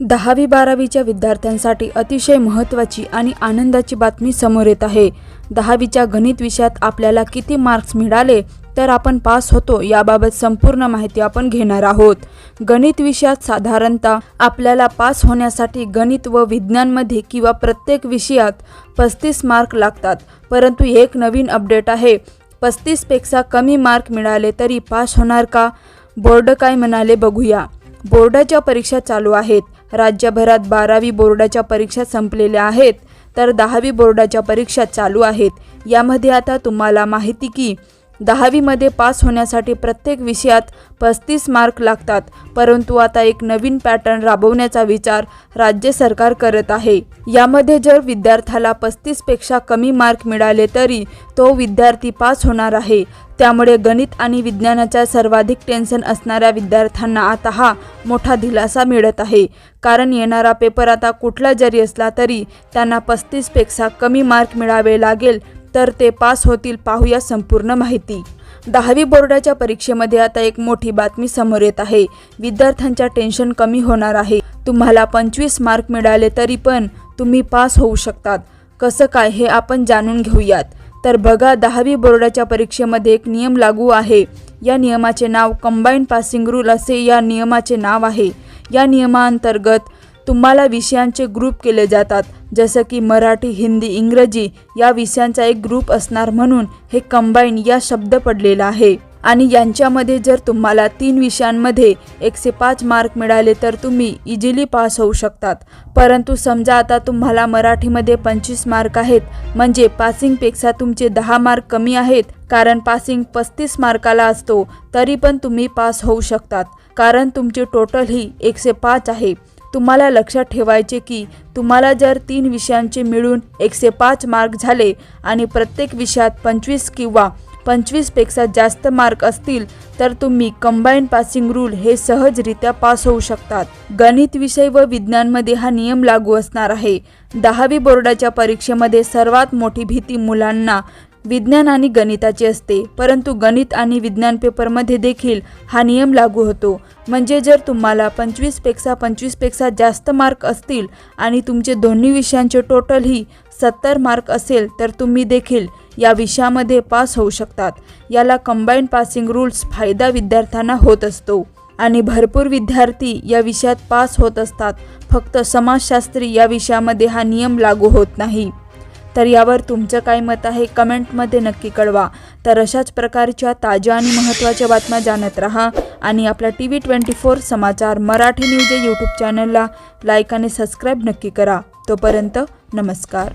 दहावी बारावीच्या विद्यार्थ्यांसाठी अतिशय महत्त्वाची आणि आनंदाची बातमी समोर येत आहे. दहावीच्या गणित विषयात आपल्याला किती मार्क्स मिळाले तर आपण पास होतो याबाबत संपूर्ण माहिती आपण घेणार आहोत. गणित विषयात साधारणतः आपल्याला पास होण्यासाठी गणित व विज्ञानमध्ये किंवा प्रत्येक विषयात पस्तीस मार्क लागतात परंतु एक नवीन अपडेट आहे. पस्तीसपेक्षा कमी मार्क मिळाले तरी पास होणार का? बोर्ड काय म्हणाले बघूया. बोर्डाच्या परीक्षा चालू आहेत. राज्यभरात बारावी बोर्डाच्या परीक्षा संपलेल्या आहेत तर दहावी बोर्डाच्या परीक्षा चालू आहेत. यामध्ये आता तुम्हाला माहिती की दहावीमध्ये पास होण्यासाठी प्रत्येक विषयात पस्तीस मार्क लागतात परंतु आता एक नवीन पॅटर्न राबवण्याचा विचार राज्य सरकार करत आहे. यामध्ये जर विद्यार्थ्याला पस्तीसपेक्षा कमी मार्क मिळाले तरी तो विद्यार्थी पास होणार आहे. त्यामुळे गणित आणि विज्ञानाच्या सर्वाधिक टेन्शन असणाऱ्या विद्यार्थ्यांना आता हा मोठा दिलासा मिळत आहे. कारण येणारा पेपर आता कुठला जरी असला तरी त्यांना पस्तीसपेक्षा कमी मार्क मिळावे लागेल तर ते पास होतील पाहूया संपूर्ण माहिती. दहावी बोर्डाच्या परीक्षेमध्ये आता एक मोठी बातमी समोर येत आहे. विद्यार्थ्यांच्या टेन्शन कमी होणार आहे. तुम्हाला पंचवीस मार्क मिळाले तरी पण तुम्ही पास होऊ शकतात. कसं काय हे आपण जाणून घेऊयात. तर बघा दहावी बोर्डाच्या परीक्षेमध्ये एक नियम लागू आहे. या नियमाचे नाव कंबाईंड पासिंग रूल असे या नियमाचे नाव आहे. या नियमाअंतर्गत तुम्हाला विषयांचे ग्रुप केले जातात. जसं की मराठी हिंदी इंग्रजी या विषयांचा एक ग्रुप असणार म्हणून हे कंबाईन या शब्द पडलेला आहे. आणि यांच्यामध्ये जर तुम्हाला तीन विषयांमध्ये एकशे पाच मार्क मिळाले तर तुम्ही इझिली पास होऊ शकतात. परंतु समजा आता तुम्हाला मराठीमध्ये पंचवीस मार्क आहेत म्हणजे पासिंगपेक्षा तुमचे दहा मार्क कमी आहेत कारण पासिंग पस्तीस मार्काला असतो तरी पण तुम्ही पास होऊ शकतात. कारण तुमची टोटल ही एकशे पाच आहे. तुम्हाला लक्षात ठेवायचे की तुम्हाला जर तीन विषयांचे मिळून एकशे पाच मार्क झाले आणि प्रत्येक विषयात पंचवीस किंवा पंचवीसपेक्षा जास्त मार्क असतील तर तुम्ही कंबाईन पासिंग रूल हे सहजरित्या पास होऊ शकतात. गणित विषय व विज्ञानमध्ये हा नियम लागू असणार आहे. दहावी बोर्डाच्या परीक्षेमध्ये सर्वात मोठी भीती मुलांना विज्ञान आणि गणिताची असते. परंतु गणित आणि विज्ञान पेपरमध्ये देखील हा नियम लागू होतो. म्हणजे जर तुम्हाला पंचवीसपेक्षा पंचवीसपेक्षा जास्त मार्क असतील आणि तुमचे दोन्ही विषयांचे टोटल ही सत्तर मार्क असेल तर तुम्ही देखील या विषयामध्ये पास होऊ शकतात. याला कंबाईंड पासिंग रूल्स फायदा विद्यार्थ्यांना होत असतो. आणि भरपूर विद्यार्थी या विषयात पास होत असतात. फक्त समाजशास्त्री या विषयामध्ये हा नियम लागू होत नाही. तर यावर तुमचं काय मत आहे कमेंटमध्ये नक्की कळवा. तर अशाच प्रकारच्या ताज्या आणि महत्त्वाच्या बातम्या जाणत राहा आणि आपल्या टी व्ही ट्वेंटी फोर समाचार मराठी न्यूज या यूट्यूब चॅनलला लाईक आणि सबस्क्राईब नक्की करा. तोपर्यंत नमस्कार.